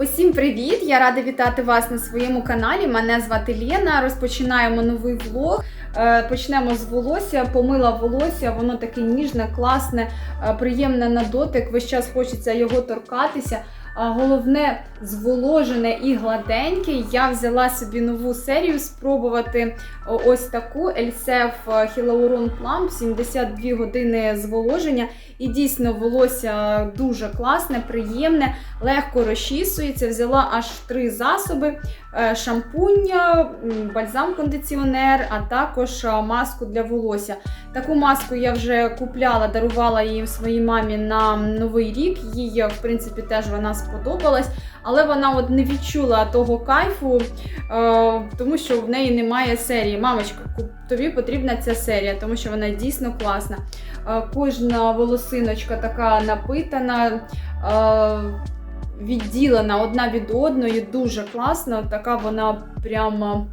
Усім привіт! Я рада вітати вас на своєму каналі. Мене звати Лєна. Розпочинаємо новий влог. Е, Почнемо з волосся. Помила волосся, воно таке ніжне, класне, е, приємне на дотик. Весь час хочеться його торкатися. Головне зволожене і гладеньке. Я взяла собі нову серію спробувати ось таку Elsef Hyaluron Plump 72 години зволоження. І дійсно волосся дуже класне, приємне, легко розчісується. Взяла аж три засоби: е, шампунь, бальзам-кондиціонер, а також е, маску для волосся. Таку маску я вже купляла, дарувала її своїй мамі на новий рік. Їй, в принципі, теж вона сподобалась, але вона от не відчула того кайфу, е, тому що в неї немає серії. Мамочка, тобі потрібна ця серія, тому що вона дійсно класна. Е, Кожна волосиночка така напитана. е, Відділена одна від одної, дуже класно. Така вона прямо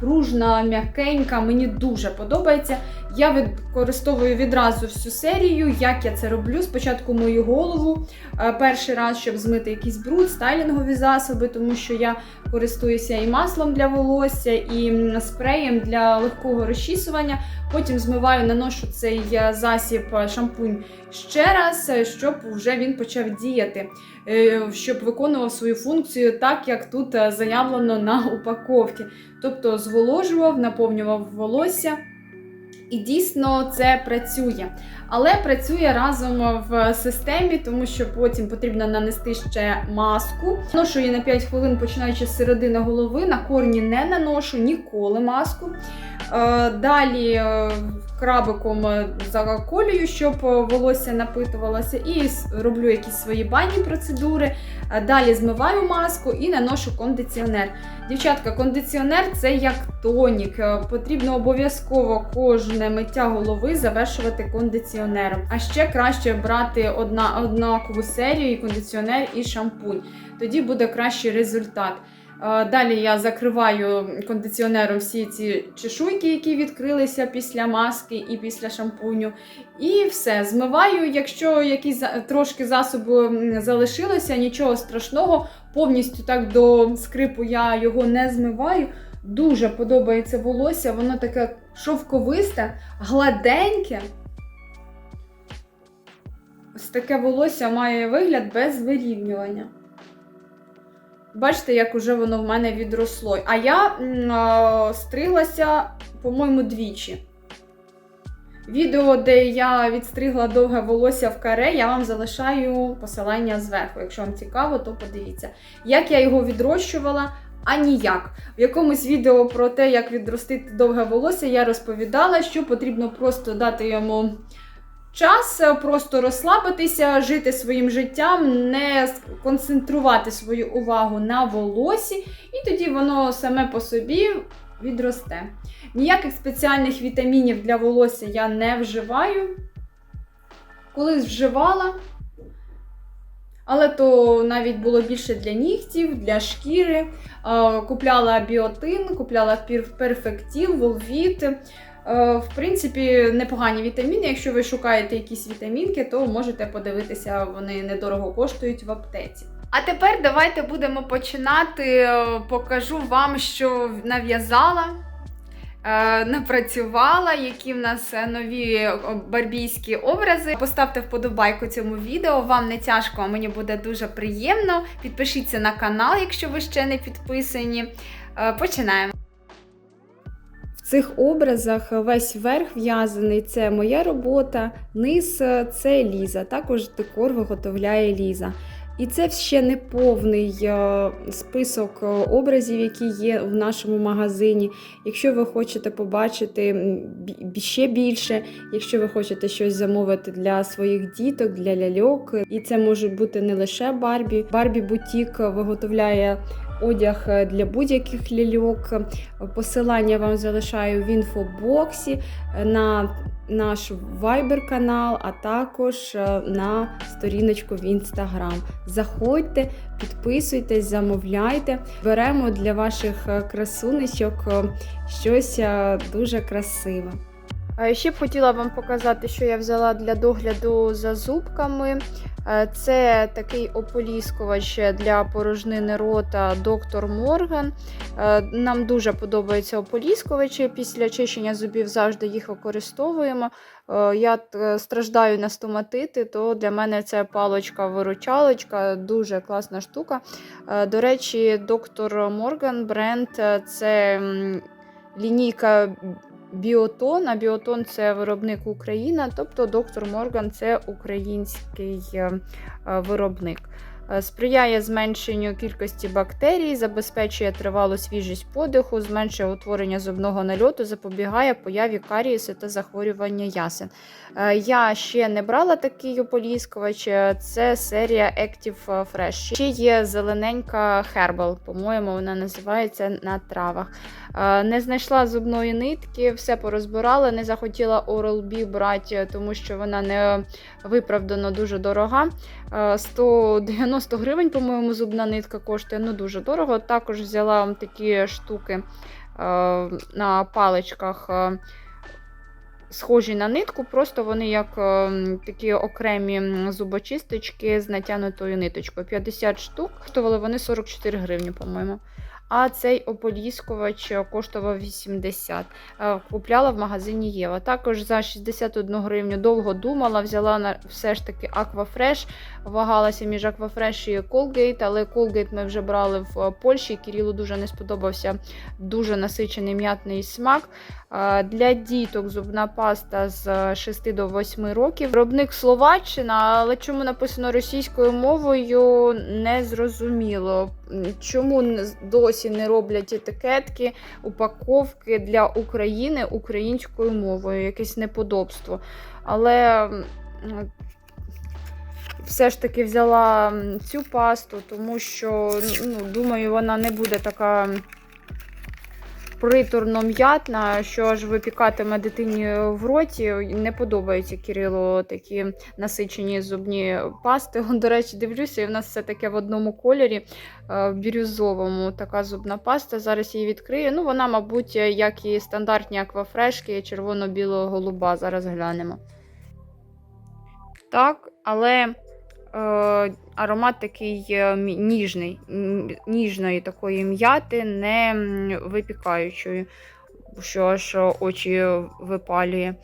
пружна, м'якенька. Мені дуже подобається. Я використовую відразу всю серію. Як я це роблю? Спочатку мою голову е, перший раз, щоб змити якийсь бруд, стайлінгові засоби, тому що я користуюся і маслом для волосся, і спреєм для легкого розчісування. Потім змиваю, наношу цей е, засіб е, шампунь ще раз, щоб вже він почав діяти, щоб виконував свою функцію так, як тут заявлено на упаковці. Тобто зволожував, наповнював волосся. І дійсно це працює. Але працює разом в системі, тому що потім потрібно нанести ще маску. Наношу її на 5 хвилин, починаючи з середини голови. На корні не наношу ніколи маску. Е, Далі е, крабиком е, заколюю, щоб е, волосся напитувалося, і роблю якісь свої банні процедури. Е, Далі змиваю маску і наношу кондиціонер. Дівчатка, кондиціонер це як тонік. Потрібно обов'язково кожне миття голови завершувати кондиціонером. А ще краще брати одна, однакову серію, і кондиціонер і шампунь. Тоді буде кращий результат. Е, Далі я закриваю кондиціонером всі ці чешуйки, які відкрилися після маски і після шампуню. І все, змиваю. Якщо якісь трошки засобу залишилося, нічого страшного, повністю так до скрипу я його не змиваю. Дуже подобається волосся, воно таке шовковисте, гладеньке. Ось таке волосся має вигляд без вирівнювання. Бачите, як уже воно в мене відросло. А я а, стриглася, по-моєму, двічі. Відео, де я відстригла довге волосся в каре, я вам залишаю посилання зверху. Якщо вам цікаво, то подивіться. Як я його відрощувала, а ніяк. В якомусь відео про те, як відростити довге волосся, я розповідала, що потрібно просто дати йому час, е, просто розслабитися, жити своїм життям, не концентрувати свою увагу на волосі, і тоді воно саме по собі відросте. Ніяких спеціальних вітамінів для волосся я не вживаю. Колись вживала, але то навіть було більше для нігтів, для шкіри. Е, Купляла біотин, купляла перфектіл, волвіт. Е, В принципі, непогані вітаміни. Якщо ви шукаєте якісь вітамінки, то можете подивитися, вони недорого коштують в аптеці. А тепер давайте будемо починати. Е, Покажу вам, що нав'язала. е, Напрацювала, які в нас нові барбійські образи. Поставте вподобайку цьому відео. Вам не тяжко, а мені буде дуже приємно. Підпишіться на канал, якщо ви ще не підписані. Починаємо. Цих образах весь верх в'язаний це моя робота, низ е, це Ліза. Також декор виготовляє Ліза. І це ще не повний е, список е, образів, які є в нашому магазині. Якщо ви хочете побачити ще більше, якщо ви хочете щось замовити для своїх діток, для ляльок, і це може бути не лише Барбі. Барбі Бутік виготовляє одяг е, для будь-яких ляльок. Посилання вам залишаю в інфобоксі е, на наш Viber канал, а також е, на сторіночку в Instagram. Заходьте, підписуйтесь, замовляйте. Беремо для ваших красунечок щось дуже красиве. Ще б хотіла вам показати, що я взяла для догляду за зубками. Е, Це такий ополіскувач для порожнини рота доктор Морган. Е, Нам дуже подобаються ополіскувачі. Після чищення зубів завжди їх використовуємо. Е, Я страждаю на стоматити, то для мене це палочка-виручалочка, дуже класна штука. До речі, доктор Морган бренд це лінійка Біотон, а Біотон це виробник Україна, тобто доктор Морган це український е, виробник. Е, сприяє зменшенню кількості бактерій, забезпечує тривалу свіжість подиху, зменшує утворення зубного нальоту, запобігає появі карієсу та захворювання ясен. Е, я ще не брала такий ополіскувач, е, це серія Active Fresh. Ще є зелененька Herbal, по-моєму, вона називається на травах. Не знайшла зубної нитки, все порозбирала, не захотіла Oral-B брати, тому що вона не виправдано дуже дорога. 190 90 гривень, по-моєму, зубна нитка коштує, ну дуже дорого. Також взяла такі штуки е, на паличках, е, схожі на нитку, просто вони як е, такі окремі зубочисточки з натягнутою ниточкою. 50 штук, коштували вони 44 гривні, по-моєму. А цей ополіскувач коштував 80. Е, Купляла в магазині Єва. Також за 61 гривню довго думала, взяла на все ж таки Aquafresh, вагалася між Aquafresh і Colgate, але Colgate ми вже брали в е, Польщі. Кирилу дуже не сподобався дуже насичений м'ятний смак. Е, Для діток зубна паста з 6 до 8 років. Виробник Словаччина, але чому написано російською мовою, не зрозуміло. Чому досі не роблять етикетки, упаковки для України українською мовою? Якесь неподобство. Але все ж таки взяла цю пасту, тому що ну, думаю, вона не буде така приторно м'ятна, що аж випікатиме дитині в роті. Не подобаються Кирилу такі насичені зубні пасти. До речі, дивлюся, і в нас все таке в одному кольорі, е, в бірюзовому така зубна паста. Зараз її відкрию. Ну, вона, мабуть, як і стандартні аквафрешки, червоно-біло-голуба. Зараз глянемо. Так, але е, аромат такий е, ніжний, ніжної такої м'яти, не випікаючої, що аж очі випалює.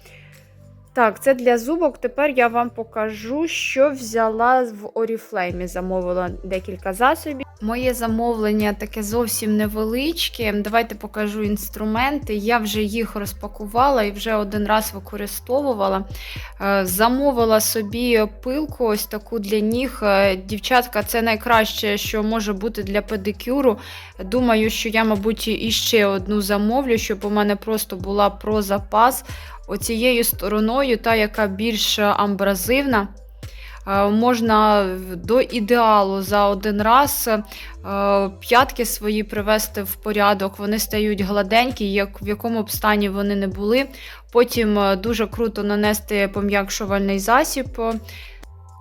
Так, це для зубок. Тепер я вам покажу, що взяла в Oriflame. Замовила декілька засобів. Моє замовлення таке зовсім невеличке. Давайте покажу інструменти. Я вже їх розпакувала і вже один раз використовувала. Е, Замовила собі пилку, ось таку для ніг. Е, Дівчатка, це найкраще, що може бути для педикюру. Думаю, що я, мабуть, іще одну замовлю, щоб у мене просто була про запас. Оцією стороною, та, яка більш амбразивна. Е, Можна до ідеалу за один раз е, п'ятки свої привести в порядок, вони стають гладенькі, як в якому б стані вони не були. Потім е, дуже круто нанести пом'якшувальний засіб.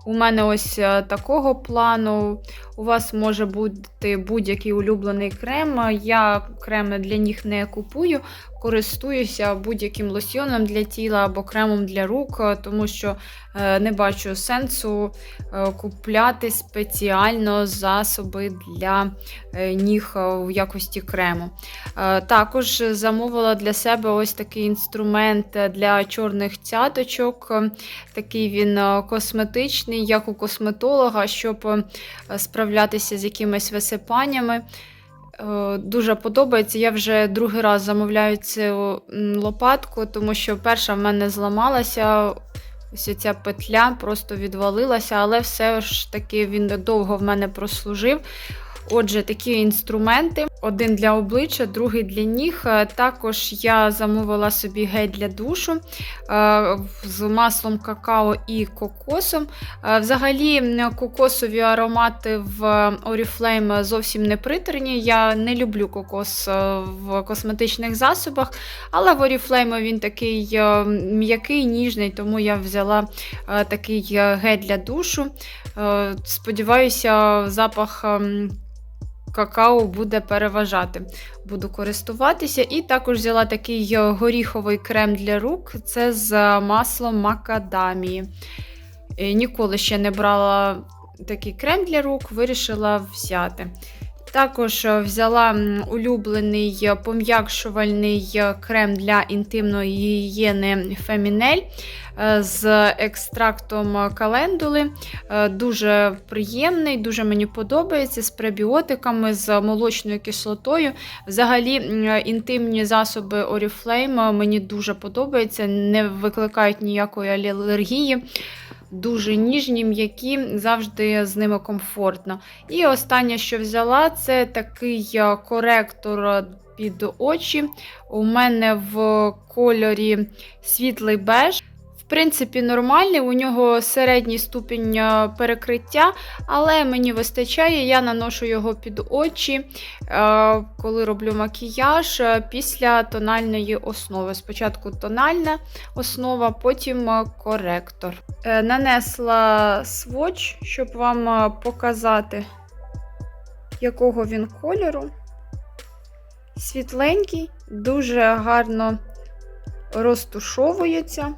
У мене ось такого плану. У вас може бути будь-який улюблений крем. Я креми для ніг не купую, користуюся будь-яким лосьйоном для тіла або кремом для рук, тому що е, не бачу сенсу е, купляти спеціально засоби для е, ніг в якості крему. Також замовила для себе ось такий інструмент для чорних цяточок. Такий він косметичний, як у косметолога, щоб е, справлятися з якимись висипаннями. Е, Дуже подобається. Я вже другий раз замовляю цю лопатку, тому що перша в мене зламалася. Ось ця петля просто відвалилася, але все ж таки він довго в мене прослужив. Отже, такі інструменти: один для обличчя, другий для ніг. Е, Також я замовила собі гель для душу е, з маслом какао і кокосом. Е, Взагалі, кокосові аромати в Oriflame зовсім не приторні. Я не люблю кокос в косметичних засобах, але в Oriflame він такий м'який, ніжний, тому я взяла такий гель для душу. Сподіваюся, запах. Какао буде переважати. Буду користуватися. І також взяла такий е, горіховий крем для рук. Це з маслом макадамії. Е, Ніколи ще не брала такий крем для рук, вирішила взяти. Також е, взяла улюблений е, пом'якшувальний е, крем для інтимної гігієни Фемінель з екстрактом календули. Дуже приємний, дуже мені подобається з пребіотиками, з молочною кислотою. Взагалі, інтимні засоби Oriflame мені дуже подобаються, не викликають ніякої алергії. Дуже ніжні, м'які, завжди з ними комфортно. І останнє, що взяла, це такий е, коректор під очі. У мене в кольорі світлий беж. Принципі, нормальний, у нього середній ступінь е, перекриття, але мені вистачає, я наношу його під очі, е, коли роблю макіяж е, після тональної основи. Спочатку тональна основа, потім коректор. Нанесла сводч, щоб вам показати, якого він кольору. Світленький, дуже гарно розтушовується.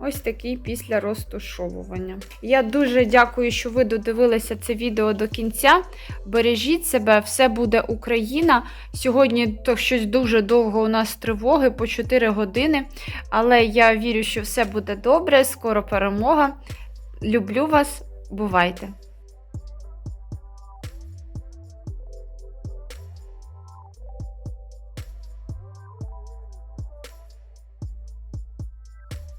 Ось такий після розтушовування. Я дуже дякую, що ви додивилися це відео до кінця. Бережіть себе, все буде Україна. Сьогодні то щось дуже довго у нас тривоги по 4 години. Але я вірю, що все буде добре, скоро перемога. Люблю вас, бувайте!